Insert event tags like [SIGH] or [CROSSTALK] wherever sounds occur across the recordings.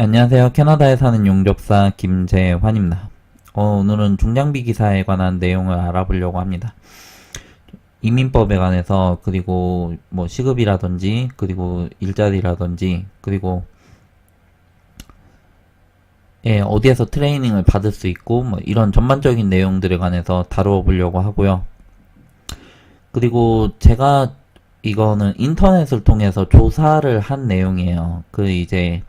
네, 안녕하세요. 캐나다에 사는 용접사 김재환입니다. 어, 오늘은 중장비 기사에 관한 내용을 알아보려고 합니다. 이민법에 관해서 그리고 뭐 시급이라든지 그리고 일자리라든지 그리고 예, 어디에서 트레이닝을 받을 수 있고 뭐 이런 전반적인 내용들에 관해서 다루어 보려고 하고요. 그리고 제가 이거는 인터넷을 통해서 조사를 한 내용이에요. 그 이제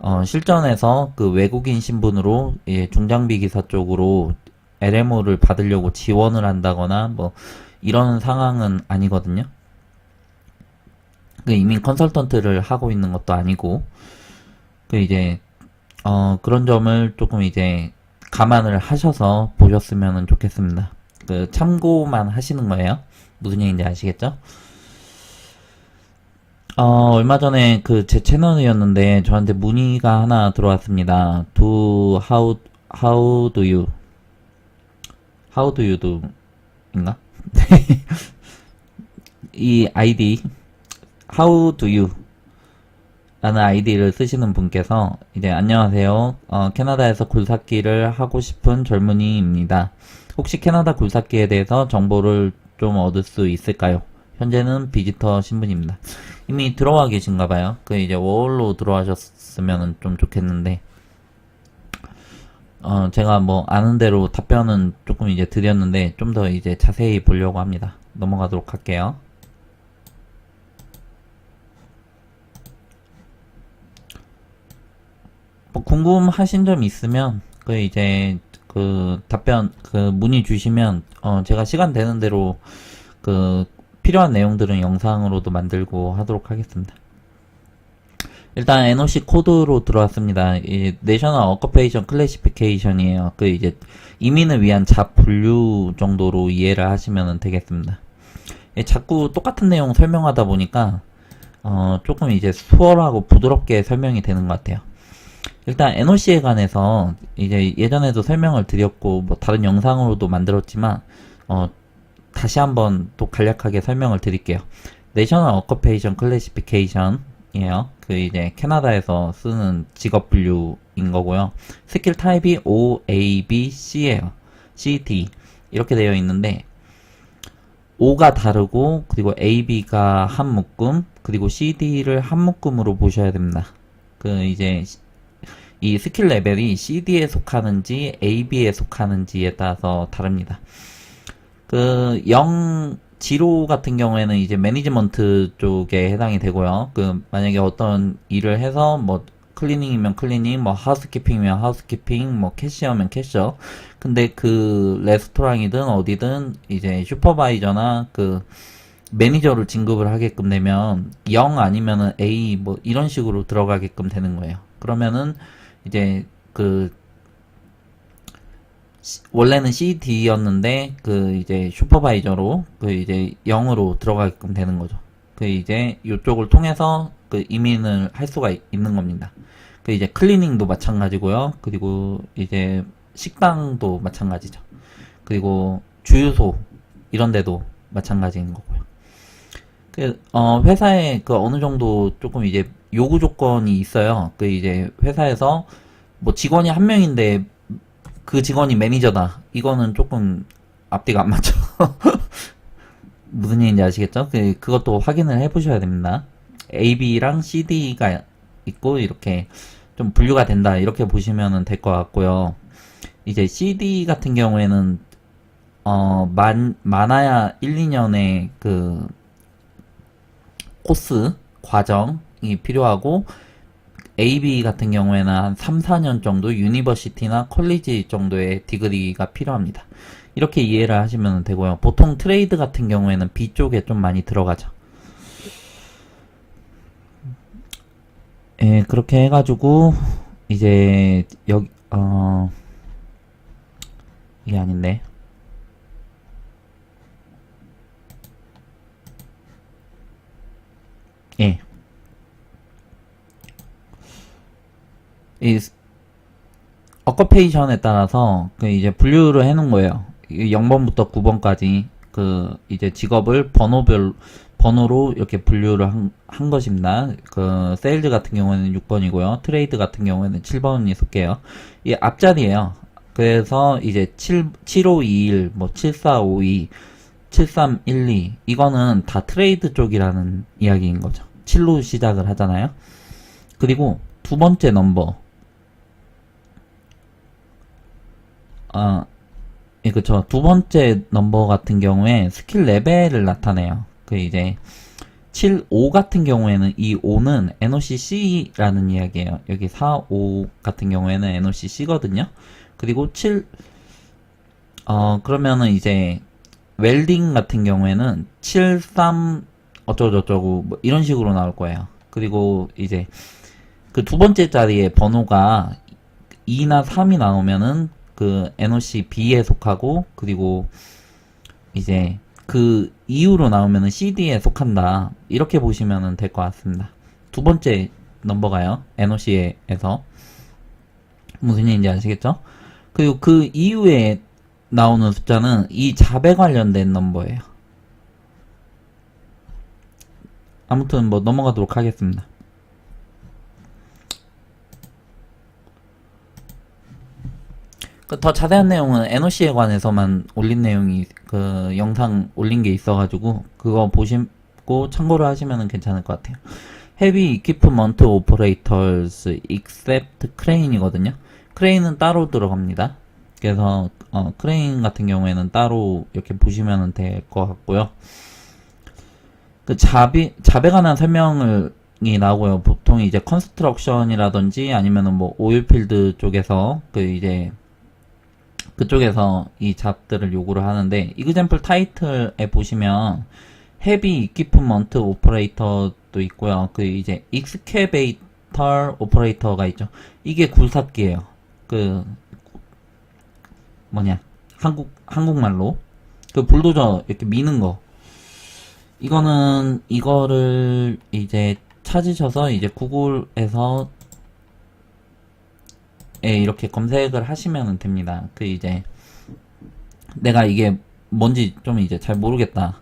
어, 실전에서 그 외국인 신분으로 예, 중장비 기사 쪽으로 LMO를 받으려고 지원을 한다거나 뭐 이런 상황은 아니거든요. 그 이민 컨설턴트를 하고 있는 것도 아니고 그 이제 어, 그런 점을 조금 이제 감안을 하셔서 보셨으면 좋겠습니다. 그 참고만 하시는 거예요. 무슨 얘기인지 아시겠죠? 어, 얼마 전에 그 제 채널이었는데 저한테 문의가 하나 들어왔습니다. Do how how do you how do you do 인가? [LAUGHS] 이 아이디 how do you 라는 아이디를 쓰시는 분께서 이제 안녕하세요. 어, 캐나다에서 굴삭기를 하고 싶은 젊은이입니다. 혹시 캐나다 굴삭기에 대해서 정보를 좀 얻을 수 있을까요? 현재는 비지터 신분입니다. 이미 들어와 계신가 봐요. 그 이제 워홀로 들어와셨으면 좀 좋겠는데 어, 제가 뭐 아는 대로 답변은 조금 이제 드렸는데 좀 더 이제 자세히 보려고 합니다. 넘어가도록 할게요. 뭐 궁금하신 점 있으면 그 이제 그 답변 그 문의 주시면 어 제가 시간 되는 대로 그 필요한 내용들은 영상으로도 만들고 하도록 하겠습니다. 일단 NOC 코드로 들어왔습니다. 이 내셔널 어커페이션 클래시피케이션이에요. 그 이제 이민을 위한 잡 분류 정도로 이해를 하시면 되겠습니다. 예, 자꾸 똑같은 내용 설명하다 보니까 어 조금 이제 수월하고 부드럽게 설명이 되는 것 같아요. 일단 NOC에 관해서 이제 예전에도 설명을 드렸고 뭐 다른 영상으로도 만들었지만 어 다시 한번 또 간략하게 설명을 드릴게요. 내셔널 어커페이션 클래시피케이션이에요. 그 이제 캐나다에서 쓰는 직업 분류인 거고요. 스킬 타입이 O, A, B, C예요. C, D 이렇게 되어 있는데 O가 다르고 그리고 A, B가 한 묶음 그리고 C, D를 한 묶음으로 보셔야 됩니다. 그 이제 이 스킬 레벨이 CD에 속하는지 AB에 속하는지에 따라서 다릅니다. 그 0, 지로 같은 경우에는 이제 매니지먼트 쪽에 해당이 되고요. 그 만약에 어떤 일을 해서 뭐 클리닝이면 클리닝, 뭐 하우스키핑이면 하우스키핑, 뭐 캐시어면 캐셔. 근데 그 레스토랑이든 어디든 이제 슈퍼바이저나 그 매니저를 진급을 하게끔 되면 0 아니면은 A 뭐 이런 식으로 들어가게끔 되는 거예요. 그러면은 이제 그 시- 원래는 CD였는데 그 이제 슈퍼바이저로 그 이제 0으로 들어가게끔 되는 거죠. 그 이제 이쪽을 통해서 그 이민을 할 수가 있- 있는 겁니다. 그 이제 클리닝도 마찬가지고요. 그리고 이제 식당도 마찬가지죠. 그리고 주유소 이런 데도 마찬가지인 거고요. 그, 어, 회사에 그 어느 정도 조금 이제 요구 조건이 있어요. 그 이제 회사에서 뭐 직원이 한 명인데 그 직원이 매니저다. 이거는 조금 앞뒤가 안 맞죠. [LAUGHS] 무슨 얘기인지 아시겠죠? 그, 그것도 확인을 해 보셔야 됩니다. AB랑 CD가 있고 이렇게 좀 분류가 된다. 이렇게 보시면 될 것 같고요. 이제 CD 같은 경우에는 어, 만, 많아야 1, 2년의 그 코스, 과정이 필요하고, AB 같은 경우에는 한 3, 4년 정도 유니버시티나 컬리지 정도의 디그리가 필요합니다. 이렇게 이해를 하시면 되고요. 보통 트레이드 같은 경우에는 B 쪽에 좀 많이 들어가죠. 예, 그렇게 해가지고, 이제, 여기, 어, 이게 아닌데. 예. 이 어커페이션에 따라서 그 이제 분류를 해놓은 거예요. 0번부터 9번까지 그 이제 직업을 번호별 번호로 이렇게 분류를 한, 한 것입니다. 그 세일즈 같은 경우에는 6번이고요. 트레이드 같은 경우에는 7번이 속해요. 이 앞자리예요. 그래서 이제 7 7521, 뭐 7452, 7312 이거는 다 트레이드 쪽이라는 이야기인 거죠. 7로 시작을 하잖아요. 그리고 두 번째 넘버 아, 예, 그쵸. 두 번째 넘버 같은 경우에 스킬 레벨을 나타내요. 그 이제 7, 5 같은 경우에는 이 5는 NOCC라는 이야기예요. 여기 4, 5 같은 경우에는 NOCC거든요. 그리고 7, 어, 그러면은 이제 웰딩 같은 경우에는 7, 3 어쩌고저쩌고 뭐 이런 식으로 나올 거예요. 그리고 이제 그 두 번째 자리에 번호가 2나 3이 나오면은 그 NOC B에 속하고 그리고 이제 그 이후로 나오면은 CD에 속한다. 이렇게 보시면 될 것 같습니다. 두 번째 넘버가요. NOC에서 무슨 얘기인지 아시겠죠? 그리고 그 이후에 나오는 숫자는 이 잡에 관련된 넘버예요. 아무튼 뭐 넘어가도록 하겠습니다. 그 더 자세한 내용은 NOC에 관해서만 올린 내용이 그 영상 올린 게 있어가지고 그거 보시고 참고를 하시면 괜찮을 것 같아요. Heavy Equipment Operators Except Crane이거든요. 크레인은 따로 들어갑니다. 그래서 어, 크레인 같은 경우에는 따로 이렇게 보시면 될 것 같고요. 그 잡이 잡에 관한 설명을 이 나오고요. 보통 이제 컨스트럭션이라든지 아니면은 뭐 오일필드 쪽에서 그 이제 그쪽에서 이 잡들을 요구를 하는데 이그젠플 타이틀에 보시면 헤비 이퀴프먼트 오퍼레이터도 있고요. 그 이제 익스케베이터 오퍼레이터가 있죠. 이게 굴삭기예요. 그 뭐냐 한국 한국말로 그 불도저 이렇게 미는 거 이거는 이거를 이제 찾으셔서 이제 구글에서 예, 이렇게 검색을 하시면 됩니다. 그 이제 내가 이게 뭔지 좀 이제 잘 모르겠다.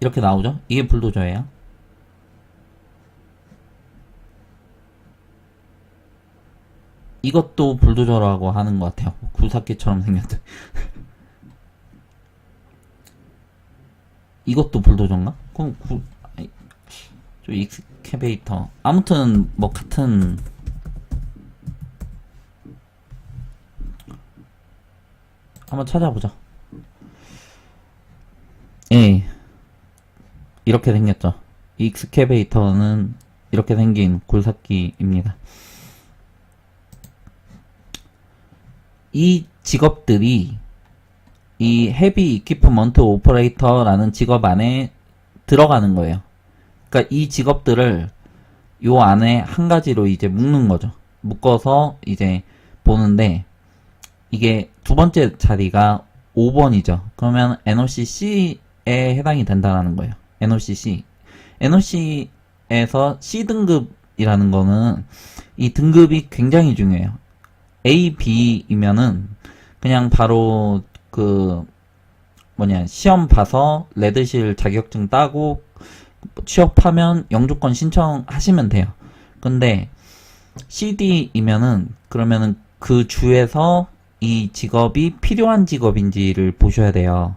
이렇게 나오죠? 이게 불도저예요. 이것도 불도저라고 하는 것 같아요. 굴삭기처럼 생겼대. [LAUGHS] 이것도 불도저인가? 그럼 구, 저 익스케베이터. 아무튼 뭐 같은 한번 찾아보자. 예. 이렇게 생겼죠. 익스케베이터는 이렇게 생긴 굴삭기입니다. 이 직업들이 이 헤비 이퀴프먼트 오퍼레이터라는 직업 안에 들어가는 거예요. 그러니까 이 직업들을 요 안에 한 가지로 이제 묶는 거죠. 묶어서 이제 보는데 이게 두 번째 자리가 5번이죠. 그러면 NOC-C에 해당이 된다는 거예요. NOC-C. NOC에서 C 등급이라는 거는 이 등급이 굉장히 중요해요. A, B이면은 그냥 바로 그 뭐냐 시험 봐서 레드실 자격증 따고 취업하면 영주권 신청하시면 돼요. 근데 CD이면은 그러면은 그 주에서 이 직업이 필요한 직업인지를 보셔야 돼요.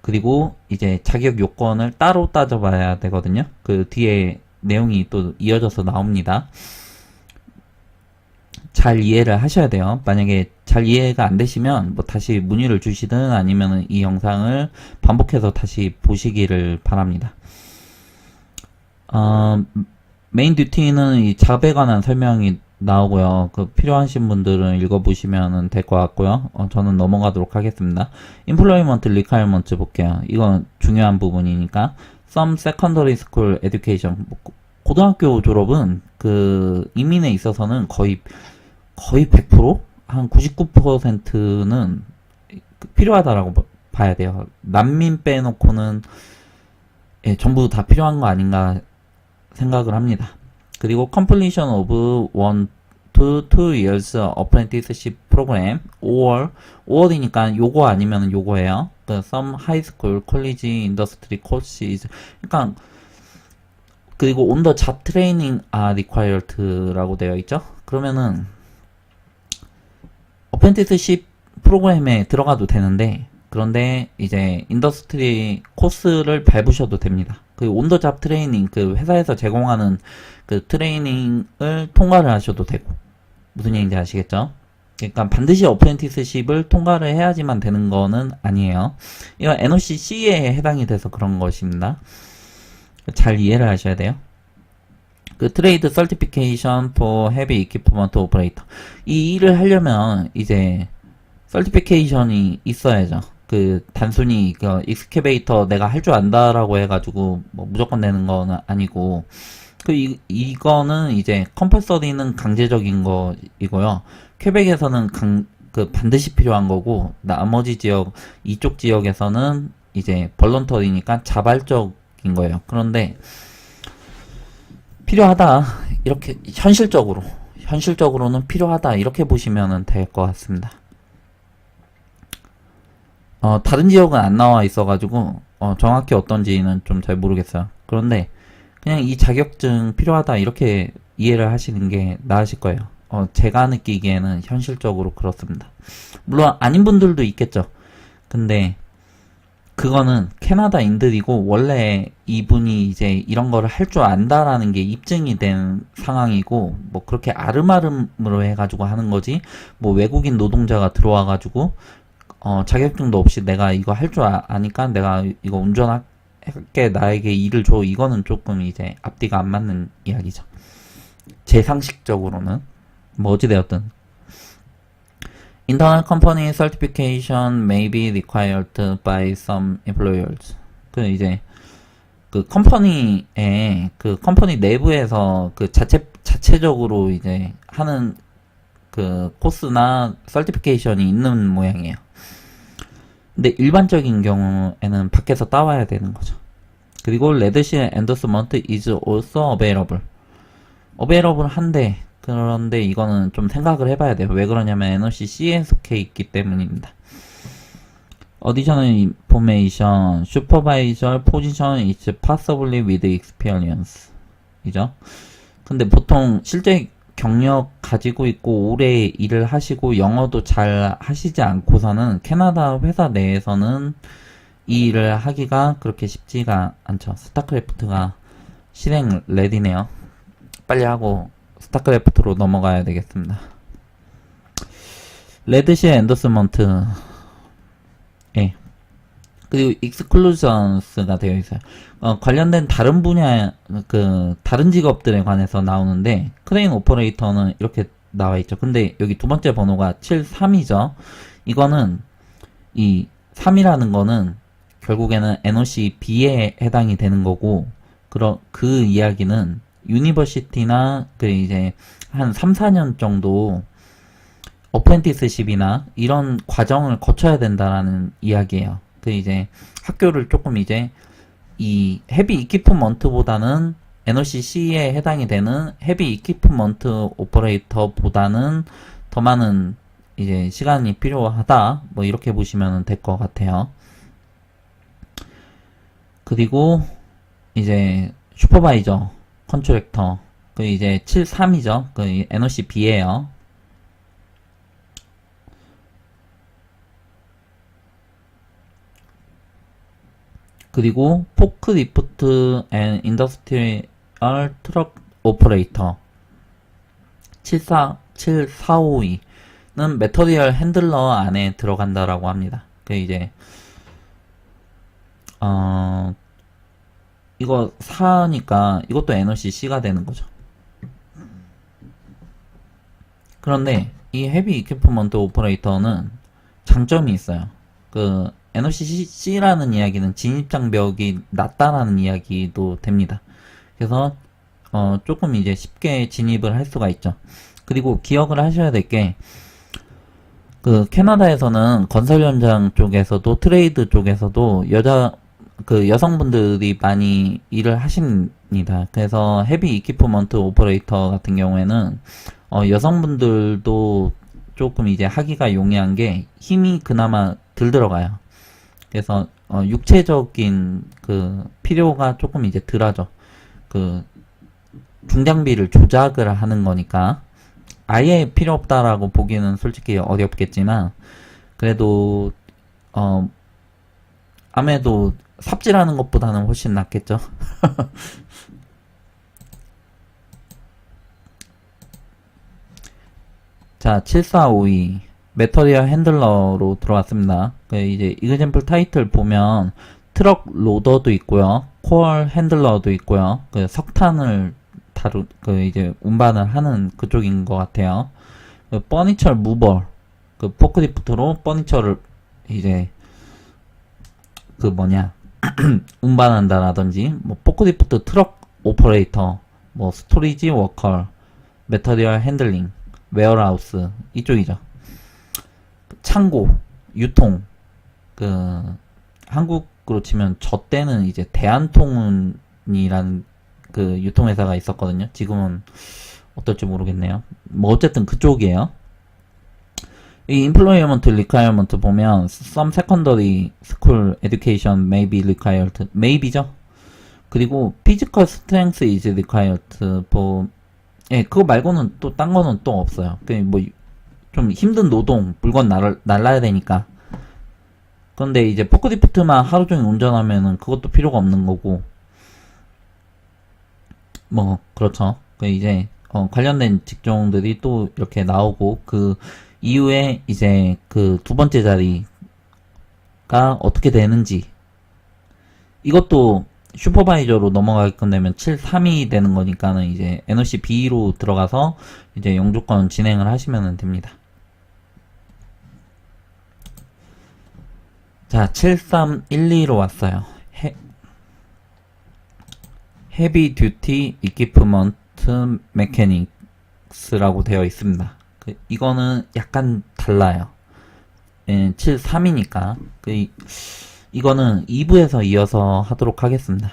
그리고 이제 자격 요건을 따로 따져봐야 되거든요. 그 뒤에 내용이 또 이어져서 나옵니다. 잘 이해를 하셔야 돼요. 만약에 잘 이해가 안 되시면 뭐 다시 문의를 주시든 아니면 이 영상을 반복해서 다시 보시기를 바랍니다. 어, 메인 듀티는 이 잡에 관한 설명이 나오고요. 그 필요하신 분들은 읽어보시면 될 것 같고요. 어, 저는 넘어가도록 하겠습니다. Employment Requirement 볼게요. 이건 중요한 부분이니까 Some Secondary School Education 고등학교 졸업은 그 이민에 있어서는 거의 거의 100%한 99%는 필요하다라고 봐야 돼요. 난민 빼놓고는 예, 전부 다 필요한 거 아닌가 생각을 합니다. 그리고 completion of one to two years apprenticeship program 5월 5월이니까 요거 아니면 요거예요. 그 some high school, college, industry courses. 그러니까 그리고 on the job training are required라고 되어 있죠. 그러면은 어펜티스십 프로그램에 들어가도 되는데 그런데 이제 인더스트리 코스를 밟으셔도 됩니다. 그 온더 잡 트레이닝 그 회사에서 제공하는 그 트레이닝을 통과를 하셔도 되고 무슨 얘기인지 아시겠죠? 그러니까 반드시 어프렌티스십을 통과를 해야지만 되는 거는 아니에요. 이건 NOC C에 해당이 돼서 그런 것입니다. 잘 이해를 하셔야 돼요. 그 트레이드 설티피케이션 포 헤비 이퀴프먼트 오퍼레이터 이 일을 하려면 이제 설티피케이션이 있어야죠. 그 단순히 그 익스케베이터 내가 할 줄 안다라고 해가지고 뭐 무조건 되는 거는 아니고 그 이, 이거는 이제 컴퍼서리는 강제적인 거이고요. 퀘벡에서는 강, 그 반드시 필요한 거고 나머지 지역 이쪽 지역에서는 이제 벌런터리니까 자발적인 거예요. 그런데 필요하다 이렇게 현실적으로 현실적으로는 필요하다 이렇게 보시면 될 것 같습니다. 어, 다른 지역은 안 나와 있어가지고 어, 정확히 어떤지는 좀 잘 모르겠어요. 그런데 그냥 이 자격증 필요하다 이렇게 이해를 하시는 게 나으실 거예요. 어, 제가 느끼기에는 현실적으로 그렇습니다. 물론 아닌 분들도 있겠죠. 근데 그거는 캐나다인들이고 원래 이분이 이제 이런 거를 할 줄 안다라는 게 입증이 된 상황이고 뭐 그렇게 아름아름으로 해가지고 하는 거지 뭐 외국인 노동자가 들어와가지고 어 자격증도 없이 내가 이거 할 줄 아니까 내가 이거 운전할게 나에게 일을 줘. 이거는 조금 이제 앞뒤가 안 맞는 이야기죠. 제 상식적으로는 뭐 어찌되었든. Internal company certification may be required by some employers. 그 이제 그 컴퍼니에 그 컴퍼니 내부에서 그 자체 자체적으로 이제 하는 그 코스나 설티피케이션이 있는 모양이에요. 근데 일반적인 경우에는 밖에서 따와야 되는 거죠. 그리고 레드시 엔더스먼트 is also available. available 한데 그런데 이거는 좀 생각을 해봐야 돼요. 왜 그러냐면 NOC C에 속해 있기 때문입니다. Additional information, supervisor position is possibly with experience. 이죠? 근데 보통 실제 경력 가지고 있고 오래 일을 하시고 영어도 잘 하시지 않고서는 캐나다 회사 내에서는 이 일을 하기가 그렇게 쉽지가 않죠. 스타크래프트가 실행 레디네요. 빨리 하고 스타크래프트로 넘어가야 되겠습니다. 레드시 엔더스먼트 예. 그리고 익스클루전스가 되어 있어요. 어, 관련된 다른 분야 그 다른 직업들에 관해서 나오는데 크레인 오퍼레이터는 이렇게 나와 있죠. 근데 여기 두 번째 번호가 73이죠. 이거는 이 3이라는 거는 결국에는 NOC B에 해당이 되는 거고 그러, 그 이야기는 유니버시티나 그 이제 한 3, 4년 정도 어프렌티스십이나 이런 과정을 거쳐야 된다라는 이야기예요. 그 이제 학교를 조금 이제 이 헤비 이퀴프먼트보다는 NOCC에 해당이 되는 헤비 이퀴프먼트 오퍼레이터보다는 더 많은 이제 시간이 필요하다. 뭐 이렇게 보시면 될 것 같아요. 그리고 이제 슈퍼바이저 컨트랙터 그 이제 73이죠. 그 NOC B예요. 그리고 포크 리프트 앤 인더스트리얼 트럭 오퍼레이터 74 7452는 메터리얼 핸들러 안에 들어간다라고 합니다. 그 이제 어 이거 사니까 이것도 NOC C가 되는 거죠. 그런데 이 헤비 이퀴프먼트 오퍼레이터는 장점이 있어요. 그 NOC C라는 이야기는 진입 장벽이 낮다라는 이야기도 됩니다. 그래서 어 조금 이제 쉽게 진입을 할 수가 있죠. 그리고 기억을 하셔야 될 게 그 캐나다에서는 건설 현장 쪽에서도 트레이드 쪽에서도 여자 그 여성분들이 많이 일을 하십니다. 그래서 헤비 이퀴프먼트 오퍼레이터 같은 경우에는 어, 여성분들도 조금 이제 하기가 용이한 게 힘이 그나마 덜 들어가요. 그래서 어, 육체적인 그 필요가 조금 이제 덜하죠. 그 중장비를 조작을 하는 거니까 아예 필요 없다라고 보기는 솔직히 어렵겠지만 그래도 어 아무래도 삽질하는 것보다는 훨씬 낫겠죠. [LAUGHS] 자, 7452 메터리얼 핸들러로 들어왔습니다. 그 이제 이그젠플 타이틀 보면 트럭 로더도 있고요. 코어 핸들러도 있고요. 그 석탄을 다루 그 이제 운반을 하는 그쪽인 것 같아요. 그 퍼니처 무버 그 포크리프트로 퍼니처를 이제 그 뭐냐 [CLEARS THROAT] 운반한다라든지 뭐 포크리프트 트럭 오퍼레이터 뭐 스토리지 워커 메터리얼 핸들링 웨어하우스 이쪽이죠. 창고 유통 그 한국으로 치면 저 때는 이제 대한통운이라는 그 유통회사가 있었거든요. 지금은 어떨지 모르겠네요. 뭐 어쨌든 그쪽이에요. 이 employment requirement 보면 some secondary school education may be required. maybe죠. 그리고 physical strength is required. 뭐, 예, 그거 말고는 또 딴 거는 또 없어요. 그뭐 좀 힘든 노동, 물건 날, 날라야 되니까. 그런데 이제 포크리프트만 하루 종일 운전하면은 그것도 필요가 없는 거고. 뭐 그렇죠. 그 이제 어, 관련된 직종들이 또 이렇게 나오고 그 이후에 이제 그 두 번째 자리가 어떻게 되는지 이것도 슈퍼바이저로 넘어가게끔 되면 7-3이 되는 거니까는 이제 NOC B로 들어가서 이제 영주권 진행을 하시면 됩니다. 자, 7312로 왔어요. 해, 헤비 듀티 이퀴프먼트 메케닉스라고 되어 있습니다. 그, 이거는 약간 달라요. 예, 73이니까. 그, 이- 이거는 2부에서 이어서 하도록 하겠습니다.